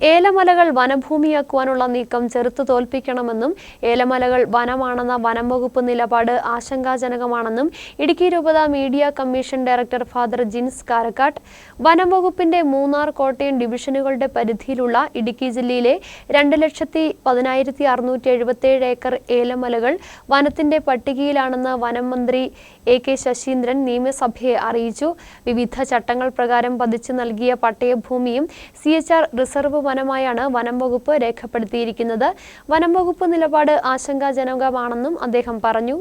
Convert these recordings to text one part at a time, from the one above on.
ഏലമലകൾ വനഭൂമിയാക്കുവാനുള്ള നീക്കം ചെറുത്തു തോൽപ്പിക്കണമെന്നും ഏലമലകൾ വനമാണെന്ന വനം വകുപ്പ് നിലപാട് ആശങ്കാജനകമാണെന്നും ഇടുക്കി രൂപത media commission director father Jins Karakkattu വനം വകുപ്പിന്റെ മൂന്നാർ കോട്ടയം ഡിവിഷനുകളുടെ പരിധിയിലുള്ള ഇടുക്കി ജില്ലയിലെ രണ്ട് ലക്ഷത്തി പതിനായിരത്തി അറുന്നൂറ്റി എഴുപത്തിയേഴ് ഏക്കർ ഏലമലകൾ വനത്തിന്റെ പട്ടികയിലാണെന്ന് വനം മന്ത്രി എ കെ ശശീന്ദ്രൻ നിയമസഭയെ അറിയിച്ചു. വിവിധ ചട്ടങ്ങൾ പ്രകാരം പതിച്ചു നൽകിയ പട്ടയഭൂമിയും സി എച്ച് ആർ റിസർവ് വനമായാണ് വനം വകുപ്പ് രേഖപ്പെടുത്തിയിരിക്കുന്നത്. വനം വകുപ്പ് നിലപാട് ആശങ്കാജനകമാണെന്നും അദ്ദേഹം പറഞ്ഞു.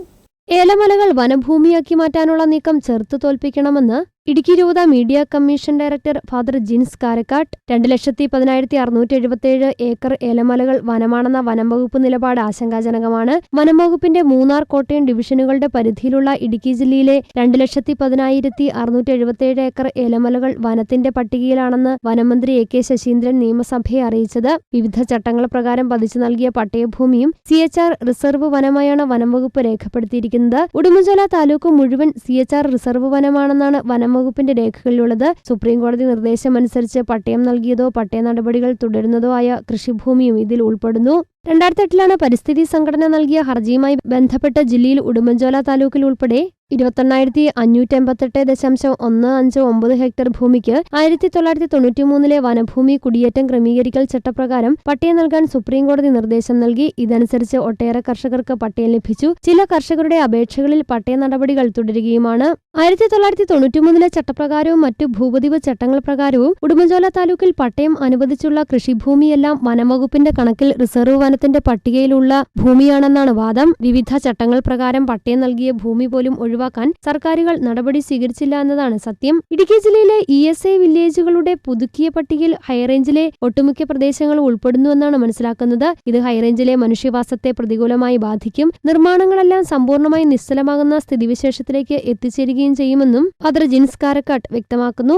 ഏലമലകൾ വനഭൂമിയാക്കി മാറ്റാനുള്ള നീക്കം ചെറുത്തു തോൽപ്പിക്കണമെന്ന് ഇടുക്കി രൂപത media commission director father Jins Karakkattu രണ്ട് ലക്ഷത്തി പതിനായിരത്തി അറുന്നൂറ്റി എഴുപത്തിയേഴ് ഏക്കർ ഏലമലകൾ വനമാണെന്ന വനം വകുപ്പ് നിലപാട് ആശങ്കാജനകമാണ്. വനം വകുപ്പിന്റെ മൂന്നാർ കോട്ടയം ഡിവിഷനുകളുടെ പരിധിയിലുള്ള ഇടുക്കി ജില്ലയിലെ രണ്ട് ലക്ഷത്തി പതിനായിരത്തി അറുന്നൂറ്റി എഴുപത്തിയേഴ് ഏക്കർ ഏലമലകൾ വനത്തിന്റെ പട്ടികയിലാണെന്ന് വനമന്ത്രി എ കെ ശശീന്ദ്രൻ നിയമസഭയെ അറിയിച്ചത്. വിവിധ ചട്ടങ്ങൾ പ്രകാരം പതിച്ചു നൽകിയ പട്ടയഭൂമിയും സി എച്ച് ആർ റിസർവ് വനമായാണ് വനം വകുപ്പ് രേഖപ്പെടുത്തിയിരിക്കുന്നത്. ഉടുമ്പൻചോല താലൂക്ക് മുഴുവൻ സി എച്ച് ആർ റിസർവ് വനമാണെന്നാണ് വനം വകുപ്പിന്റെ രേഖകളിലുള്ളത് സുപ്രീം കോടതി നിർദ്ദേശമനുസരിച്ച് പട്ടയം നൽകിയതോ പട്ടയ നടപടികൾ തുടരുന്നതോ ആയ കൃഷിഭൂമിയും ഇതിൽ ഉൾപ്പെടുന്നു. രണ്ടായിരത്തി എട്ടിലാണ് പരിസ്ഥിതി സംഘടന നൽകിയ ഹർജിയുമായി ബന്ധപ്പെട്ട് ജില്ലയിൽ ഉടുമ്പൻചോല താലൂക്കിൽ ഉൾപ്പെടെ ഇരുപത്തെണ്ണായിരത്തി അഞ്ഞൂറ്റി എൺപത്തെട്ട് ദശാംശം ഒന്ന് അഞ്ച് ഒമ്പത് ഹെക്ടർ ഭൂമിക്ക് ആയിരത്തി തൊള്ളായിരത്തി തൊണ്ണൂറ്റി മൂന്നിലെ വനഭൂമി കുടിയേറ്റം ക്രമീകരിക്കൽ ചട്ടപ്രകാരം പട്ടയം നൽകാൻ സുപ്രീം കോടതി നിർദ്ദേശം നൽകി. ഇതനുസരിച്ച് ഒട്ടേറെ കർഷകർക്ക് പട്ടയം ലഭിച്ചു. ചില കർഷകരുടെ അപേക്ഷകളിൽ പട്ടയ നടപടികൾ തുടരുകയുമാണ്. ആയിരത്തി തൊള്ളായിരത്തി തൊണ്ണൂറ്റി മൂന്നിലെ ചട്ടപ്രകാരവും മറ്റു ഭൂപതിവ് ചട്ടങ്ങൾ പ്രകാരവും ഉടുമ്പൻചോല താലൂക്കിൽ പട്ടയം അനുവദിച്ചുള്ള കൃഷിഭൂമിയെല്ലാം വനംവകുപ്പിന്റെ കണക്കിൽ റിസർവ് വനത്തിന്റെ പട്ടികയിലുള്ള ഭൂമിയാണെന്നാണ് വാദം. വിവിധ ചട്ടങ്ങൾ പ്രകാരം പട്ടയം നൽകിയ ഭൂമി പോലും ഒഴിവാക്കാൻ സർക്കാരുകൾ നടപടി സ്വീകരിച്ചില്ല എന്നതാണ് സത്യം. ഇടുക്കി ജില്ലയിലെ ഇ എസ് ഐ വില്ലേജുകളുടെ പുതുക്കിയ പട്ടികയിൽ ഹൈറേഞ്ചിലെ ഒട്ടുമിക്ക പ്രദേശങ്ങൾ ഉൾപ്പെടുന്നുവെന്നാണ് മനസ്സിലാക്കുന്നത്. ഇത് ഹൈറേഞ്ചിലെ മനുഷ്യവാസത്തെ പ്രതികൂലമായി ബാധിക്കും. നിർമ്മാണങ്ങളെല്ലാം സമ്പൂർണമായി നിശ്ചലമാകുന്ന സ്ഥിതിവിശേഷത്തിലേക്ക് എത്തിച്ചേരുകയും ചെയ്യുമെന്നും ഫാദർ ജിൻസ് കാരക്കാട്ട് വ്യക്തമാക്കുന്നു.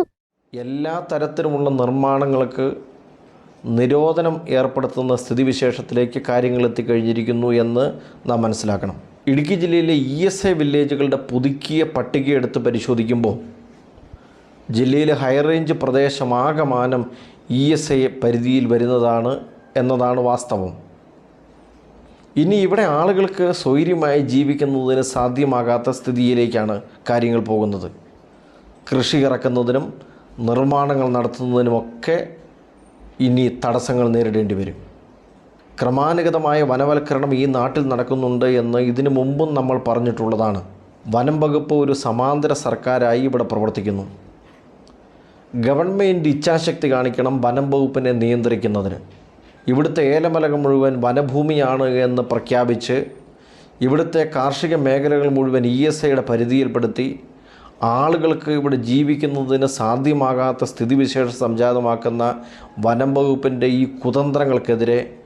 എല്ലാ തരത്തിലുമുള്ള നിർമ്മാണങ്ങൾക്ക് നിരോധനം ഏർപ്പെടുത്തുന്ന സ്ഥിതിവിശേഷത്തിലേക്ക് കാര്യങ്ങൾ എത്തിക്കഴിഞ്ഞിരിക്കുന്നു എന്ന് നാം മനസ്സിലാക്കണം. ഇടുക്കി ജില്ലയിലെ ഇ എസ് എ വില്ലേജുകളുടെ പുതുക്കിയ പട്ടിക എടുത്ത് പരിശോധിക്കുമ്പോൾ ജില്ലയിലെ ഹൈറേഞ്ച് പ്രദേശമാകമാനം ഇ എസ് ഐ പരിധിയിൽ വരുന്നതാണ് എന്നതാണ് വാസ്തവം. ഇനി ഇവിടെ ആളുകൾക്ക് സ്വൈര്യമായി ജീവിക്കുന്നതിന് സാധ്യമാകാത്ത സ്ഥിതിയിലേക്കാണ് കാര്യങ്ങൾ പോകുന്നത്. കൃഷി ഇറക്കുന്നതിനും നിർമ്മാണങ്ങൾ നടത്തുന്നതിനുമൊക്കെ ഇനി തടസ്സങ്ങൾ നേരിടേണ്ടി വരും. ക്രമാനുഗതമായ വനവൽക്കരണം ഈ നാട്ടിൽ നടക്കുന്നുണ്ട് എന്ന് ഇതിനു മുമ്പും നമ്മൾ പറഞ്ഞിട്ടുള്ളതാണ്. വനം വകുപ്പ് ഒരു സമാന്തര സർക്കാരായി ഇവിടെ പ്രവർത്തിക്കുന്നു. ഗവൺമെന്റ് ഇച്ഛാശക്തി കാണിക്കണം വനം വകുപ്പിനെ നിയന്ത്രിക്കുന്നതിന്. ഇവിടുത്തെ ഏലമലകൾ മുഴുവൻ വനഭൂമിയാണ് എന്ന് പ്രഖ്യാപിച്ച് ഇവിടുത്തെ കാർഷിക മേഖലകൾ മുഴുവൻ ഇ എസ് ഐയുടെ പരിധിയിൽപ്പെടുത്തി ആളുകൾക്ക് ഇവിടെ ജീവിക്കുന്നതിന് സാധ്യമാകാത്ത സ്ഥിതിവിശേഷം സംജാതമാക്കുന്ന വനം വകുപ്പിന്റെ ഈ കുതന്ത്രങ്ങൾക്കെതിരെ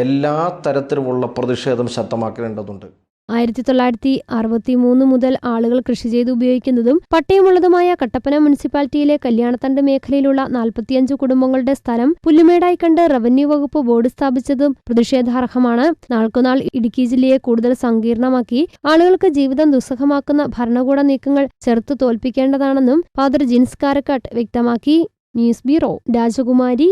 എല്ലാ തരത്തിലുമുള്ള പ്രതിഷേധം ശക്തമാക്കേണ്ടതുണ്ട്. ആയിരത്തി തൊള്ളായിരത്തി അറുപത്തി മൂന്ന് മുതൽ ആളുകൾ കൃഷി ചെയ്ത് ഉപയോഗിക്കുന്നതും പട്ടയമുള്ളതുമായ കട്ടപ്പന മുനിസിപ്പാലിറ്റിയിലെ കല്യാണത്തണ്ട് മേഖലയിലുള്ള നാൽപ്പത്തിയഞ്ച് കുടുംബങ്ങളുടെ സ്ഥലം പുല്ലുമേടായി കണ്ട് റവന്യൂ വകുപ്പ് ബോർഡ് സ്ഥാപിച്ചതും പ്രതിഷേധാർഹമാണ്. നാൾക്കുനാൾ ഇടുക്കി ജില്ലയെ കൂടുതൽ സങ്കീർണമാക്കി ആളുകൾക്ക് ജീവിതം ദുസ്സഹമാക്കുന്ന ഭരണകൂട നീക്കങ്ങൾ ചെറുത്തു തോൽപ്പിക്കേണ്ടതാണെന്നും ഫാദർ ജിൻസ് കാരക്കാട്ട് വ്യക്തമാക്കി. ന്യൂസ് ബ്യൂറോ രാജകുമാരി